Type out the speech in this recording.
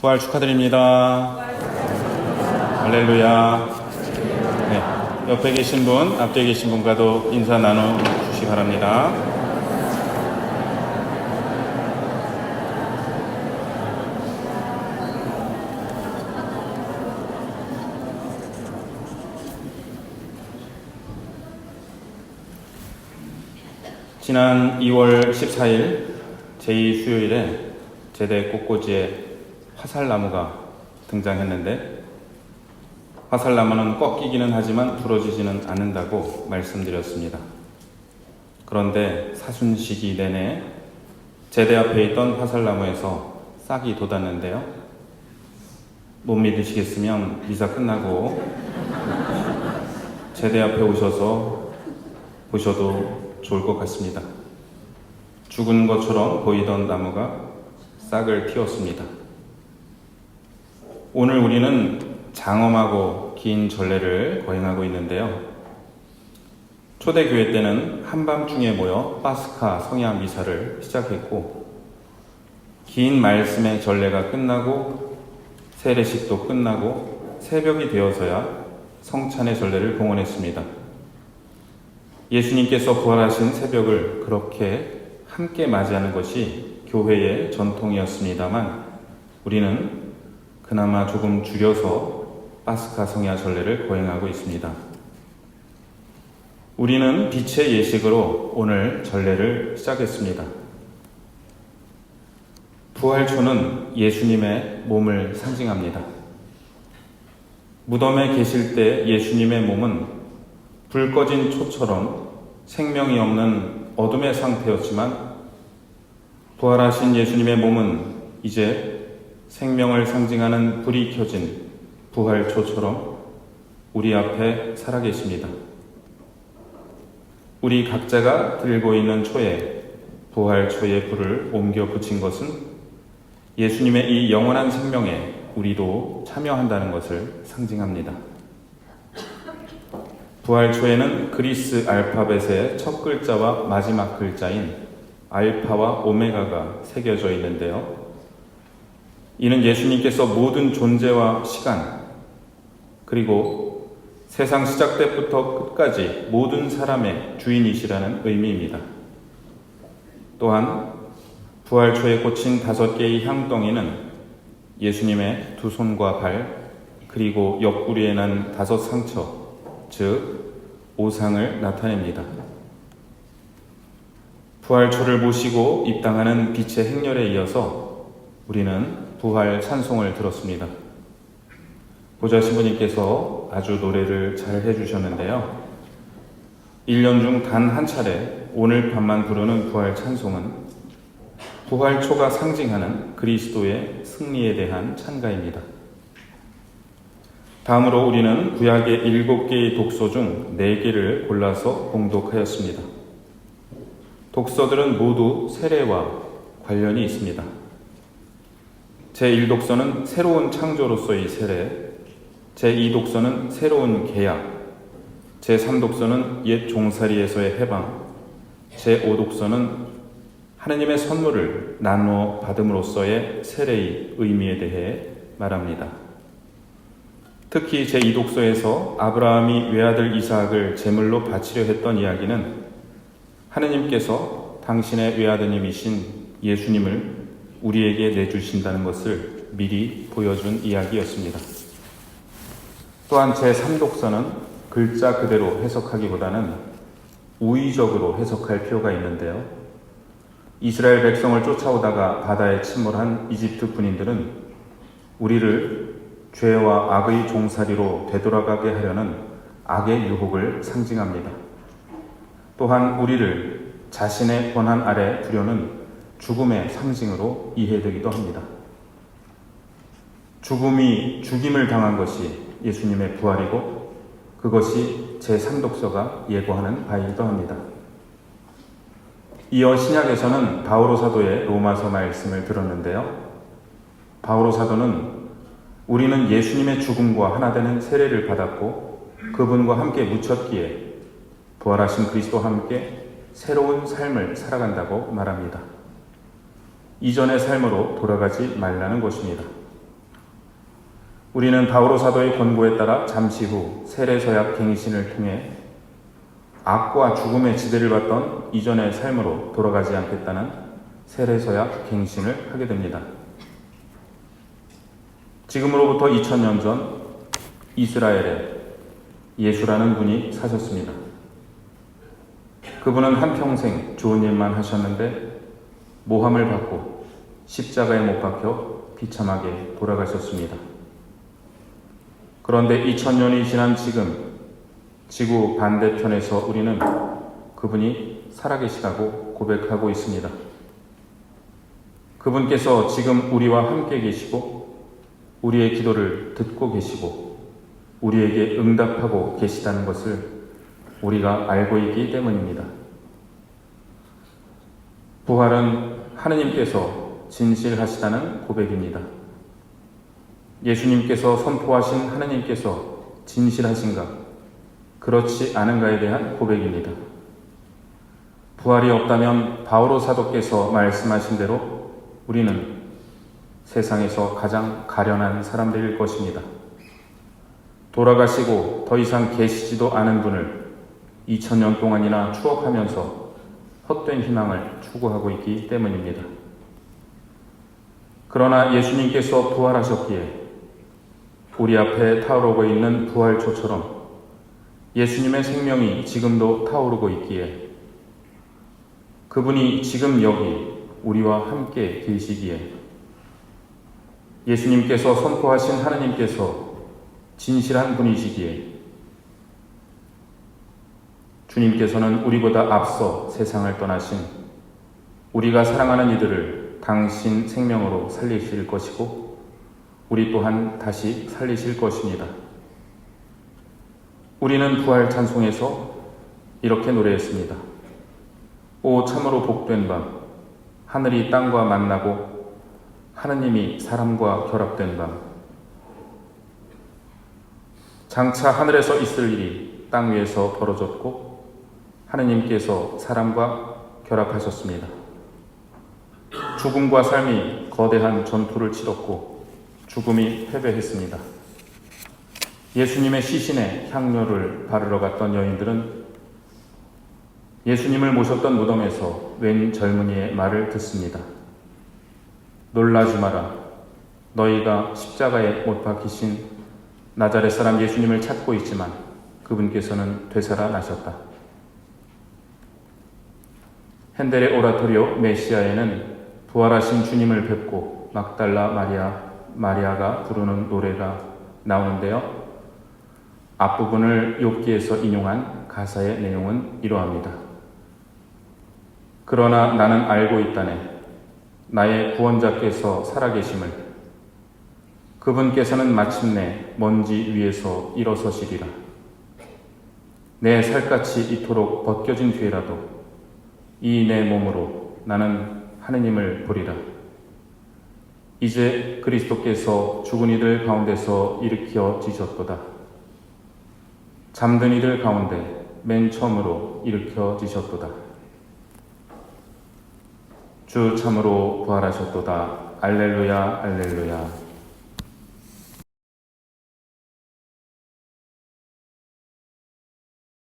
부활 축하드립니다. 할렐루야. 네, 옆에 계신 분, 앞에 계신 분과도 인사 나눠 주시기 바랍니다. 지난 2월 14일 제2 수요일에 제대 꽃꽂이에 화살나무가 등장했는데 화살나무는 꺾이기는 하지만 부러지지는 않는다고 말씀드렸습니다. 그런데 사순 시기 내내 제대 앞에 있던 화살나무에서 싹이 돋았는데요. 못 믿으시겠으면 미사 끝나고 제대 앞에 오셔서 보셔도 좋을 것 같습니다. 죽은 것처럼 보이던 나무가 싹을 틔웠습니다. 오늘 우리는 장엄하고 긴 전례를 거행하고 있는데요. 초대교회 때는 한밤중에 모여 파스카 성야 미사를 시작했고, 긴 말씀의 전례가 끝나고, 세례식도 끝나고, 새벽이 되어서야 성찬의 전례를 봉헌했습니다. 예수님께서 부활하신 새벽을 그렇게 함께 맞이하는 것이 교회의 전통이었습니다만 우리는 그나마 조금 줄여서 파스카 성야 전례를 거행하고 있습니다. 우리는 빛의 예식으로 오늘 전례를 시작했습니다. 부활초는 예수님의 몸을 상징합니다. 무덤에 계실 때 예수님의 몸은 불 꺼진 초처럼 생명이 없는 어둠의 상태였지만 부활하신 예수님의 몸은 이제 생명을 상징하는 불이 켜진 부활초처럼 우리 앞에 살아계십니다. 우리 각자가 들고 있는 초에 부활초의 불을 옮겨 붙인 것은 예수님의 이 영원한 생명에 우리도 참여한다는 것을 상징합니다. 부활초에는 그리스 알파벳의 첫 글자와 마지막 글자인 알파와 오메가가 새겨져 있는데요. 이는 예수님께서 모든 존재와 시간, 그리고 세상 시작 때부터 끝까지 모든 사람의 주인이시라는 의미입니다. 또한 부활 초에 꽂힌 다섯 개의 향덩이는 예수님의 두 손과 발, 그리고 옆구리에 난 다섯 상처, 즉 오상을 나타냅니다. 부활초를 모시고 입당하는 빛의 행렬에 이어서 우리는 부활 찬송을 들었습니다. 보좌 신부님께서 아주 노래를 잘 해주셨는데요. 1년 중 단 한 차례 오늘 밤만 부르는 부활 찬송은 부활초가 상징하는 그리스도의 승리에 대한 찬가입니다. 다음으로 우리는 구약의 일곱 개의 독서 중 네 개를 골라서 봉독하였습니다. 독서들은 모두 세례와 관련이 있습니다. 제1독서는 새로운 창조로서의 세례, 제2독서는 새로운 계약, 제3독서는 옛 종살이에서의 해방, 제5독서는 하느님의 선물을 나누어 받음으로써의 세례의 의미에 대해 말합니다. 특히 제2독서에서 아브라함이 외아들 이삭을 제물로 바치려 했던 이야기는 하느님께서 당신의 외아드님이신 예수님을 우리에게 내주신다는 것을 미리 보여준 이야기였습니다. 또한 제3독서는 글자 그대로 해석하기보다는 우의적으로 해석할 필요가 있는데요. 이스라엘 백성을 쫓아오다가 바다에 침몰한 이집트 군인들은 우리를 죄와 악의 종살이로 되돌아가게 하려는 악의 유혹을 상징합니다. 또한 우리를 자신의 권한 아래 두려는 죽음의 상징으로 이해되기도 합니다. 죽음이 죽임을 당한 것이 예수님의 부활이고 그것이 제3독서가 예고하는 바이기도 합니다. 이어 신약에서는 바오로 사도의 로마서 말씀을 들었는데요. 바오로 사도는 우리는 예수님의 죽음과 하나 되는 세례를 받았고 그분과 함께 묻혔기에 부활하신 그리스도와 함께 새로운 삶을 살아간다고 말합니다. 이전의 삶으로 돌아가지 말라는 것입니다. 우리는 바오로 사도의 권고에 따라 잠시 후 세례서약 갱신을 통해 악과 죽음의 지배를 받던 이전의 삶으로 돌아가지 않겠다는 세례서약 갱신을 하게 됩니다. 지금으로부터 2000년 전 이스라엘에 예수라는 분이 사셨습니다. 그분은 한평생 좋은 일만 하셨는데 모함을 받고 십자가에 못 박혀 비참하게 돌아가셨습니다. 그런데 2000년이 지난 지금 지구 반대편에서 우리는 그분이 살아계시다고 고백하고 있습니다. 그분께서 지금 우리와 함께 계시고 우리의 기도를 듣고 계시고 우리에게 응답하고 계시다는 것을 우리가 알고 있기 때문입니다. 부활은 하느님께서 진실하시다는 고백입니다. 예수님께서 선포하신 하느님께서 진실하신가, 그렇지 않은가에 대한 고백입니다. 부활이 없다면 바오로 사도께서 말씀하신 대로 우리는 세상에서 가장 가련한 사람들일 것입니다. 돌아가시고 더 이상 계시지도 않은 분을 2000년 동안이나 추억하면서 헛된 희망을 추구하고 있기 때문입니다. 그러나 예수님께서 부활하셨기에 우리 앞에 타오르고 있는 부활초처럼 예수님의 생명이 지금도 타오르고 있기에 그분이 지금 여기 우리와 함께 계시기에 예수님께서 선포하신 하느님께서 진실한 분이시기에 주님께서는 우리보다 앞서 세상을 떠나신 우리가 사랑하는 이들을 당신 생명으로 살리실 것이고 우리 또한 다시 살리실 것입니다. 우리는 부활 찬송에서 이렇게 노래했습니다. 오 참으로 복된 밤 하늘이 땅과 만나고 하느님이 사람과 결합된 밤 장차 하늘에서 있을 일이 땅 위에서 벌어졌고 하느님께서 사람과 결합하셨습니다. 죽음과 삶이 거대한 전투를 치렀고 죽음이 패배했습니다. 예수님의 시신에 향료를 바르러 갔던 여인들은 예수님을 모셨던 무덤에서 웬 젊은이의 말을 듣습니다. 놀라지 마라. 너희가 십자가에 못 박히신 나자렛 사람 예수님을 찾고 있지만 그분께서는 되살아나셨다. 핸델의 오라토리오 메시아에는 부활하신 주님을 뵙고 막달라 마리아 마리아가 부르는 노래가 나오는데요. 앞부분을 욥기에서 인용한 가사의 내용은 이러합니다. 그러나 나는 알고 있다네. 나의 구원자께서 살아계심을 그분께서는 마침내 먼지 위에서 일어서시리라. 내 살갗이 이토록 벗겨진 뒤에라도 이 내 몸으로 나는 하느님을 보리라. 이제 그리스도께서 죽은 이들 가운데서 일으켜 지셨도다. 잠든 이들 가운데 맨 처음으로 일으켜 지셨도다. 주 참으로 부활하셨도다. 알렐루야, 알렐루야.